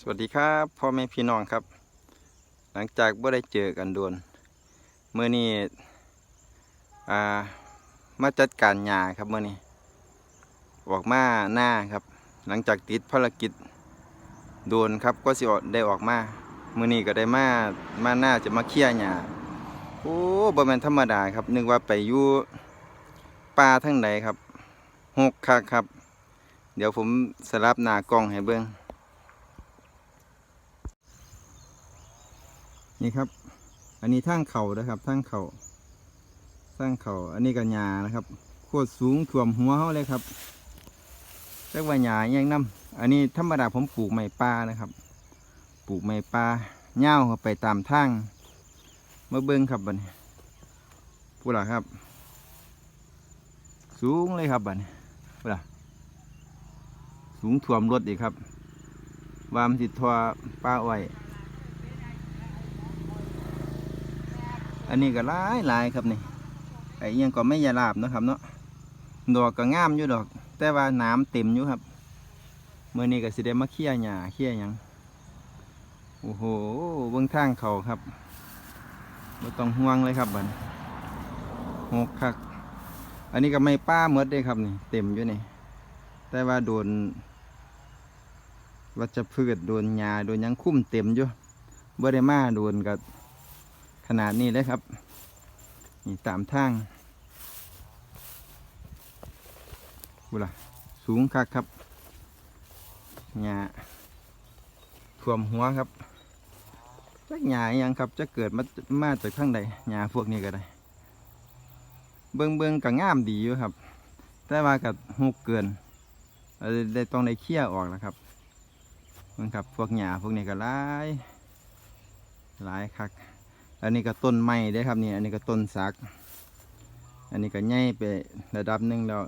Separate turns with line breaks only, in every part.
สวัสดีครับพ่อแม่พี่น้องครับ หลังจากบ่ได้เจอกันโดนเมื่อนี้อ่ามาจัดการหญ้าครับเมื่อนี้ออกมาหน้าครับ หลังจากติดภารกิจโดนครับก็สิออกได้ออกมาเมื่อนี้ก็ได้มามาหน้าจะมาเคลียร์หญ้าโอ้บ่แม่นธรรมดาครับ นึกว่าไปอยู่ป่าทั้งใดครับหกคักครับ เดี๋ยวผมสลับหน้ากล้องให้เบิ่ง นี่ครับ อันนี้ทางเขานะครับทางเขาทางเขาอันนี้ก็หญ้านะครับ โคตรสูงท่วมหัวเขาเลยครับเรียกว่าหญ้าอหยังน้ำอันนี้ธรรมดาผมปลูกไม้ป่านะครับ ปลูกไม้ป่าเง่าเข้าไปตามทางมาเบิ้งครับบัดนพูดล่ะครับ สูงเลยครับบัดนพูดล่ะสูงท่วมรถอีกครับ วามสิทวป้าอ้อย อันนี้ก็หลายหลายครับนี่ไอ้ยังก็ไม่ยาลาบนะครับเนาะดอกก็งามอยู่ดอก แต่ว่าน้ำเต็มอยู่ครับเมื่อนี้ก็สิได้มาเคี่ยหญ้าเคี่ยหยังโอ้โหเบื้องทางเขาครับไม่ต้องห่วงเลยครับบันหกคักอันนี้ก็ไม่ป้าเมดเลยครับนี่เต็มอยู่นี่แต่ว่าโดนวัชพืชโดนหญ้าโดนยังคุ้มเต็มอยู่บ่ได้มาโดนกับ ขนาดนี้เลยครับ นี่ตามทางบุล่ะสูงคักครับหญ้าท่วมหัวครับจักหญ้ายังครับจะเกิดมามาจากข้างใดหญ้าพวกนี้ก็ได้ เบิงเบิงก็งามดีอยู่ครับ แต่ว่ากับหูเกินเราได้ต้องได้เคี่ยออกแล้วครับเบิงครับพวกหญ้าพวกนี้ก็หลายหลายคัก อันนี้ก็ต้นไม้ได้ครับนี่อันนี้ก็ต้นสัก อันนี้ก็ใหญ่ไประดับหนึ่งแล้ว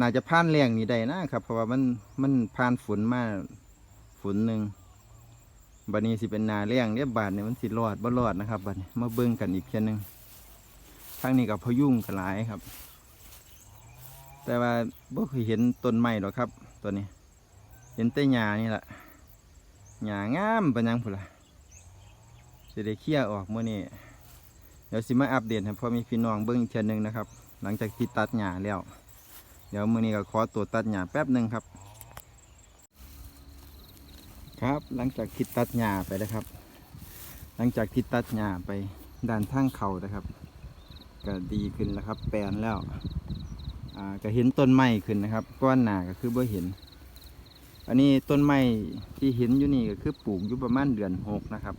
น่าจะผ่านแรงนี่ได้นะครับ เพราะว่ามันมันผ่านฝนมาฝนหนึ่งบัดนี้สิเป็นนาแรงเรียบบาดเนี่ยมันสิรอดบ่รอดนะครับบัดนี้มาเบิ่งกันอีกเพียงหนึ่งทางนี้กับพยุ่งกระหลายครับ แต่ว่าบ่เคยเห็นต้นไม้หรอกครับ ตัวนี้ เห็นแต่หญ้านี่แหละหญ้างามปานหยังพุ่นล่ะ จะได้เคลี่ยร์ออกเมื่อนี้เดี๋ยวสิมาอัปเดตให้พ่อมีพี่น้องเบิ้งอีกเทียหนึงนะครับ หลังจากที่ตัดหญ้าแล้ว เดี๋ยวมื่อนี้ก็ขอตัวตัดหญ้าแป๊บหนึ่งครับ ครับหลังจากที่ตัดหญ้าไปนะครับ หลังจากที่ตัดหญ้าไปด้านทางเขานะครับ ก็ดีขึ้นแล้วครับ แปลนแล้วอ่าก็เห็นต้นไม้ขึ้นนะครับ ก้อนหนาก็คือบ่เห็น อันนี้ต้นไม้ที่เห็นอยู่นี่ก็คือปลูกอยู่ประมาณเดือนหกนะครับ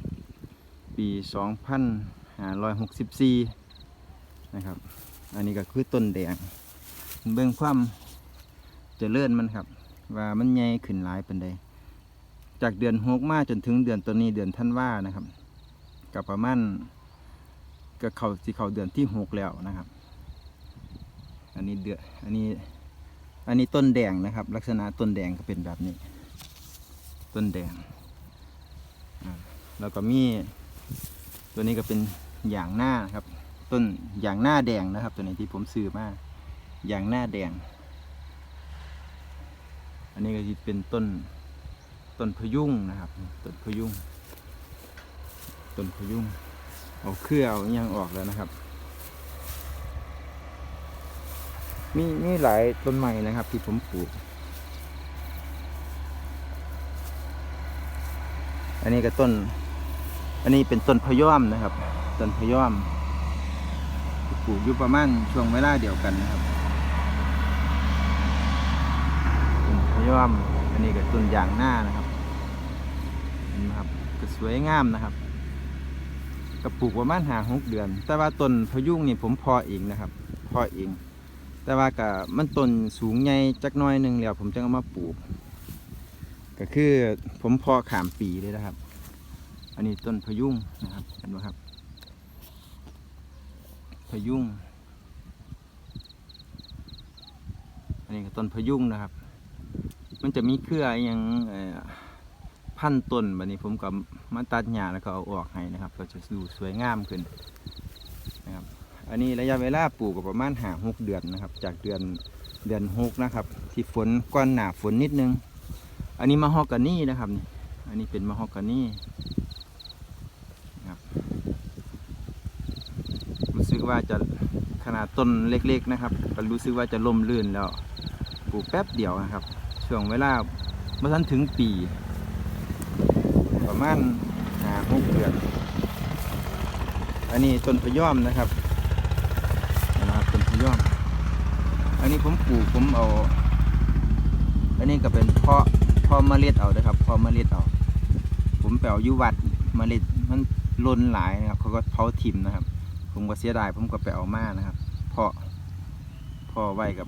ปี 2564 นะครับ อันนี้ก็คือต้นแดง เบื้องความเจริญมันครับ ว่ามันใหญ่ขึ้นหลายเป็นใดจากเดือนหกมาจนถึงเดือนตัวนี้เดือนท่านว่านะครับ กับประมาณก็เขาสิเขาเดือนที่หกแล้วนะครับ อันนี้เดือนอันนี้อันนี้ต้นแดงนะครับ ลักษณะต้นแดงก็เป็นแบบนี้ ต้นแดงแล้วก็มี ตัวนี้ก็เป็นอย่างหน้าครับ ต้นอย่างหน้าแดงนะครับ ตัวนี้ที่ผมซื้อมาอย่างหน้าแดง อันนี้ก็จะเป็นต้นต้นพยุงนะครับต้นพยุงต้นพยุงเอาเครือเอายังออกแล้วนะครับ มีมีหลายต้นไม้นะครับ ที่ผมปลูก อันนี้ก็ต้น อันนี้เป็นต้นพะยอมนะครับ ต้นพะยอมปลูกอยู่ประมาณช่วงเวลาเดียวกันนะครับต้นพะยอม อันนี้ก็ต้นยางหน้านะครับเห็นไหมครับก็สวยงามนะครับก็ปลูกประมาณหาหกเดือน แต่ว่าต้นพยุงนี่ผมพอเองนะครับ พอเอง แต่ว่าก็มันต้นสูงใหญ่จักน้อยหนึ่งแล้วผมจะเอามาปลูก ก็คือผมพอขามปีเลยนะครับ อันนี้ต้นพยุงนะครับเห็นไหมครับ พยุงอันนี้ก็ต้นพยุงนะครับ มันจะมีเครืออหยังพันต้นแบบนี้ผมก็มาตัดหญ้าแล้วก็เอาออกให้นะครับ ก็จะดูสวยงามขึ้นนะครับ อันนี้ระยะเวลาปลูกก็ประมาณหาหกเดือนนะครับ จากเดือนเดือนหกนะครับ ที่ฝนก้อนหนาฝนนิดนึง อันนี้มาฮอกกานี่นะครับ อันนี้เป็นมะฮอกกานี่นะครับรู้สึก ว่าจะขนาดต้นเล็กๆนะครับก็รู้สึกว่าจะล่มลื่นแล้วปลูกแป๊บเดียวนะครับ ช่วงเวลาเมื่อทันถึงปี ประมาณหาหกเดือน อันนี้ต้นพยอมนะครับนะครับต้นพยอม อันนี้ผมปลูกผมเอา อันนี้ก็เป็นเพาะเพาะเมล็ดเอานะครับเพาะเมล็ดเอา ผมไปเอายุวัดเมล็ดมันล้นหลายนะครับเขาก็เผาถิ่มนะครับ ผมก็เสียดายผมก็ไปเอามานะครับ เพาะเพาะไว้กับ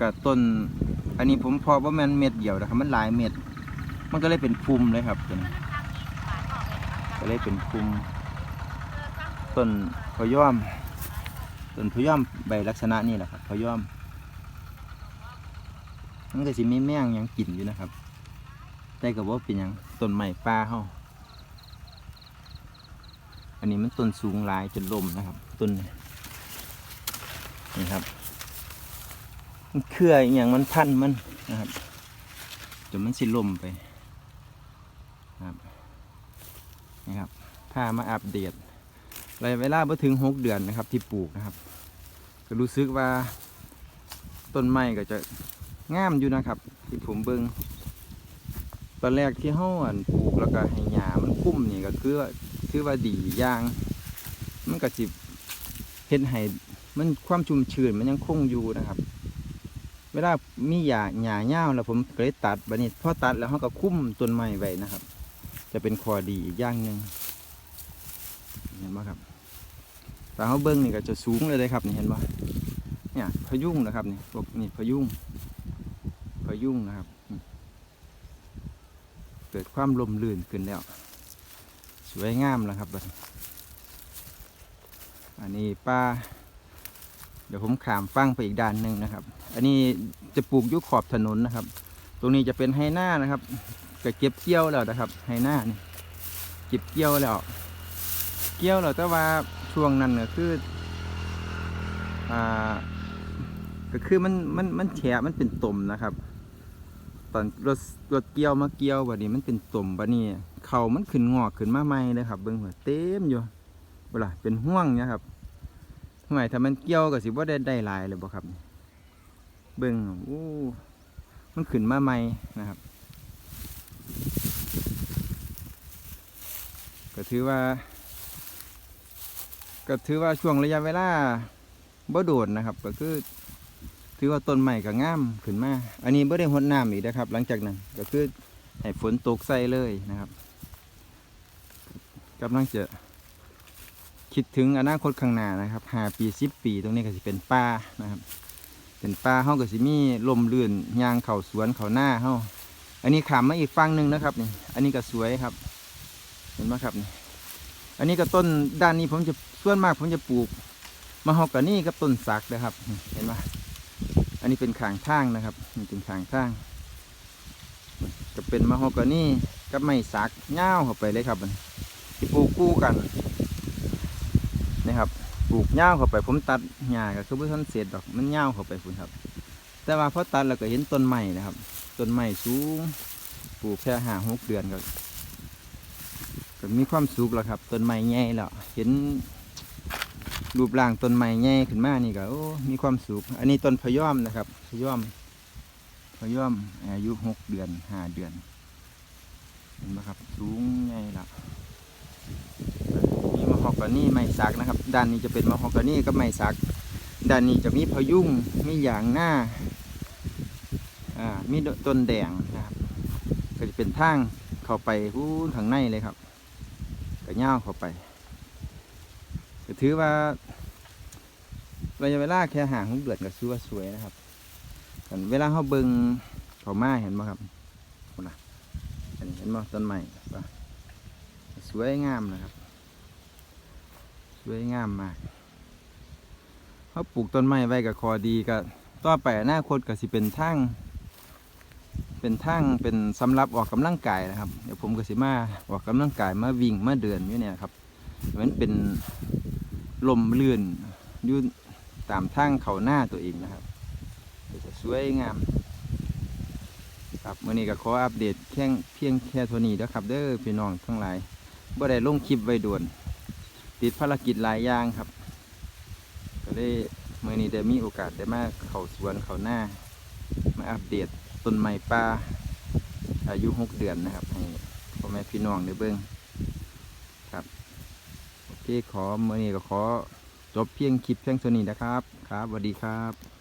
กับต้น อันนี้ผมเพาะว่ามันเม็ดเดียวนะครับ มันหลายเม็ด มันก็เลยเป็นภูมิเลยครับตัวนี้ก็เลยเป็นภูมิต้นพะยอมต้นพะยอมใบลักษณะนี่แหละครับพะยอมมันก็สิไมีแม่งยังกินอยู่นะครับ แต่ก็บ่เป็นยังต้นไม้ป่าเฮา อันนี้มันต้นสูงหลายจนลมนะครับ ต้นนี่ครับ มันเครืออย่างมันพันมันนะครับจนมันสิลมไปนะครับนี่ครับถ้ามาอัปเดตระยะเวลาบ่ถึงหกเดือนนะครับ ที่ปลูกนะครับ ก็รู้สึกว่าต้นไม้ก็จะงามอยู่นะครับ ที่ผมเบิงตอนแรกที่เฮาอั่นปลูกแล้วก็ให้หญ้ามันคุ้มนี่ก็คือ คือว่าดีอย่าง มันก็สิเฮ็ดให้มันความชุ่มชื้นมันยังคงอยู่นะครับ เวลามีหญ้าหญ้าเหี่ยวแล้วผมก็เลยตัดบัดนี้พอตัดแล้วเฮาก็คุ้มต้นไม้ไว้นะครับ จะเป็นข้อดีอีกอย่างหนึ่งเห็นไหมครับแต่เฮาเบิ่งนี่ก็จะสูงเลยเลยครับนี่เห็นบ่เนี่ยพยุงนะครับนี่พวกนี่พยุงพยุงนะครับ เกิดความลมลื่นขึ้นแล้ว สวยงามแล้วครับบัดอันนี้ป้า เดี๋ยวผมขามฟังไปอีกด้านหนึ่งนะครับ อันนี้จะปลูกยุคขอบถนนนะครับ ตรงนี้จะเป็นไฮหน้านะครับก็เก็บเกี่ยวแล้วนะครับไฮหน้านี่เก็บเกี่ยวแล้ว เกี่ยวแล้วแต่ว่าช่วงนั้นเนี่ยคืออ่าก็คือมันมันมันแฉะมันเป็นตุ่มนะครับ อนรถรถเกี่ยวมาเกี่ยวบัดนี้มันเป็นตุ่มบัดนี้เขามันขึ้นงอกขึ้นมาใหม่เลยครับ เบิ่งหัวเต็มอยู่เวลาเป็นห่วงนี่ยครับทำไมถ้ามันเกี่ยวก็สิว่าได้ได้ลายเลยบ่ครับ เบิ่งโอ้มันขึ้นมาใหม่นะครับก็ถือว่า ก็ถือว่าช่วงระยะเวลาบ่โดดนะครับ ก็คือ ถือว่าต้นใหม่ก็งามขึ้นมา อันนี้ไม่ได้หดน้ำอีกนะครับ หลังจากนั้นก็คือให้ฝนตกใส่เลยนะครับกำลังจะคิดถึงอนาคตข้างหน้านะครับหาปีสิบปีตรงนี้ก็จะเป็นป่านะครับ เป็นป่าเฮาก็สิมีลมลื่นยางเข่าสวนเข่าหน้าเฮาอันนี้ขามมาอีกฝั่งหนึ่งนะครับนี่ อันนี้ก็สวยครับ เห็นไหมครับนี่ อันนี้ก็ต้นด้านนี้ผมจะส่วนมากผมจะปลูกมะฮอกกานี่กับต้นสักนะครับ เห็นไหม นนี้เป็นขางทางนะครับนี่เป็นขางทางก็เป็นมะฮอกกานี่กับไม้สักเง่าเข้าไปเลยครับมันที่ปลูกคู่กันนะครับปลูกเง่าเข้าไปผมตัดหญ้าก็คือเพื่อนเศษดอกมันเง่าเข้าไปคุณครับ แต่ว่าพอตัดเราก็เห็นต้นไม้นะครับต้นไม้สูงปลูกแค่ห้าหกเดือนก็ก็มีความสุขแล้วครับต้นไม้ใหญ่แล้วเห็น รูปร่างต้นไม้ใหญ่ขึ้นมานี่ก็โอ้มีความสุขอันนี้ต้นพะยอมนะครับพะยอมพะยอมอายุหกเดือนห้าเดือนเห็นไหมครับ สูงใหญ่ละมีมะฮอกกานี่ไม้สักนะครับ ด้านนี้จะเป็นมะฮอกกานี่กับไม้สัก ด้านนี้จะมีพยุงมีหยางหน้าอ่ามีต้นแดงนะครับ ก็จะเป็นทางเข้าไปหู้ทางในเลยครับก็ย่าเข้าไปถือว่า ระยะเวลาแค่ห่างของเดือนก็ถือว่าสวยนะครับอันเวลาเขาเบิงเขามาเห็นไหมครับคนละเห็นไหมต้นไม้สวยงามนะครับ สวยงามมากเขาปลูกต้นไม้ไว้กับคอดีก็ต่อไปอนาคตก็สิเป็นทางเป็นทางเป็นสำหรับออกกำลังกายนะครับเดี๋ยวผมก็สิมาออกกำลังกายมาวิ่งมาเดินอยู่เนี่ยครับมันเป็นลมลื่นอยู่ ตามทางเขาหน้าตัวเองนะครับจะสวยงาม ครับมื่อนี้ก็ขออัปเดตแค่งเพียงแค่เท่านี้เด้อครับ เด้อพี่น้องทั้งหลายบ่ได้ลงคลิปไว้ด่วน ติดภารกิจหลายอย่างครับ ก็เลยมื่อนี้ได้มีโอกาสได้มาเขาสวนเขาหน้า มาอัปเดตต้นไม้ป่าอายุหกเดือนนะครับให้พ่อแม่พี่น้องได้เบิ่งครับโอเคขอเมื่อนี้ก็ขอ จบเพียงคลิปเพียงเท่านี้นะครับ ครับสวัสดีครับ